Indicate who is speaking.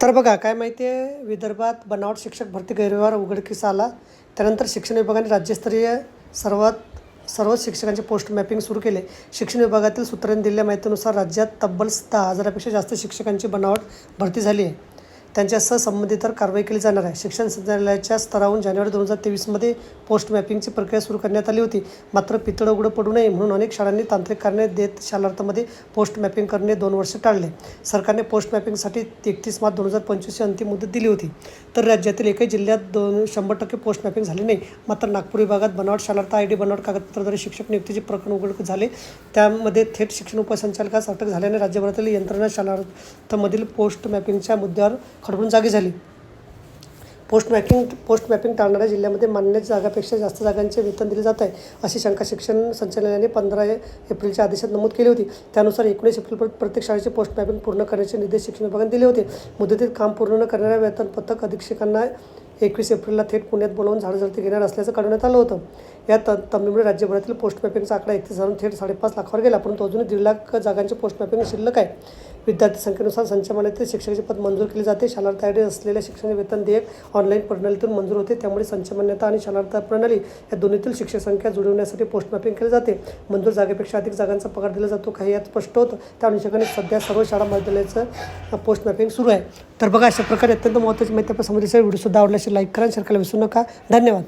Speaker 1: तर बघा काय माहिती आहे? विदर्भात बनावट शिक्षक भरती गैरव्यवहार उघडकीस आला. त्यानंतर शिक्षण विभागाने राज्यस्तरीय सर्वात सर्व शिक्षकांचे पोस्ट मॅपिंग सुरू केले. शिक्षण विभागातील सूत्रांनी दिलेल्या माहितीनुसार राज्यात तब्बल दहा हजारापेक्षा जास्त शिक्षकांची बनावट भरती झाली आहे. त्यांच्यासह संबंधितांवर कारवाई केली जाणार आहे. शिक्षण संचालनालयाच्या स्तरावरून जानेवारी दोन हजार तेवीसमध्ये पोस्ट मॅपिंगची प्रक्रिया सुरू करण्यात आली होती. मात्र पितळ उघडं पडू नये म्हणून अनेक शाळांनी तांत्रिक कारणे देत शालार्थामध्ये पोस्ट मॅपिंग करणे दोन वर्ष टाळले. सरकारने पोस्ट मॅपिंगसाठी एकतीस मार्च दोन हजार पंचवीसची अंतिम मुदत दिली होती. तर राज्यातील एकही जिल्ह्यात दोन शंभर टक्के पोस्ट मॅपिंग झाले नाही. मात्र नागपूर विभागात बनावट शालार्थ आय डी बनावट कागदपत्राद्वारे शिक्षक नियुक्तीचे प्रकरण उघड झाले. त्यामध्ये थेट शिक्षण उपसंचालकास अटक झाल्याने राज्यभरातील यंत्रणा शालार्थमधील पोस्ट मॅपिंगच्या मुद्द्यावर खडबडून जागी झाली. पोस्ट मॅपिंग पोस्ट मॅपिंग टाळणाऱ्या जिल्ह्यामध्ये मान्य जागापेक्षा जास्त जागांचे वेतन दिले जात आहे अशी शंका शिक्षण संचालनालयाने पंधरा एप्रिलच्या आदेशात नमूद केली होती. त्यानुसार एकोणीस एप्रिल प्रत्येक शाळेचे पोस्ट मॅपिंग पूर्ण करण्याचे निर्देश शिक्षण विभागाने दिले होते. मुदतीत काम पूर्ण न करणाऱ्या वेतन पथक अधीक्षकांना एकवीस एप्रिलला थेट पुण्यात बोलावून झाडझडती घेणार असल्याचं कळवण्यात आलं होतं. या त तमिळमुळे राज्यभरातील पोस्ट मॅपिंगचा आकडा एकतीस हजार थेट साडेपाच लाखावर गेला परंतु अजूनही दीड लाख जागांचे पोस्ट मॅपिंग शिल्लक आहे. विद्यार्थी संख्येनुसार संचमानातील शिक्षकाचे पद मंजूर केले जाते. शालार्थ तयारी असलेल्या शिक्षण वेतन देयक ऑनलाईन प्रणालीतून मंजूर होते. त्यामुळे संचमान्यता आणि शालार्थ प्रणाली या दोन्हीतील शिक्षक संख्या जुळवण्यासाठी पोस्ट मॅपिंग केले जाते. मंजूर जागेपेक्षा अधिक जागांचा पगार दिला जातो काही यात स्पष्ट होतं. त्या अनुषंगाने सध्या सर्व शाळा महाविद्यालयाचं पोस्ट मॅपिंग सुरू आहे. तर बघा अशा प्रकारे अत्यंत महत्त्वाची माहिती आपण समजली व्हिडिओसुद्धा आवडल्याशी लाईक करा शेअर करायला विसरू नका. धन्यवाद.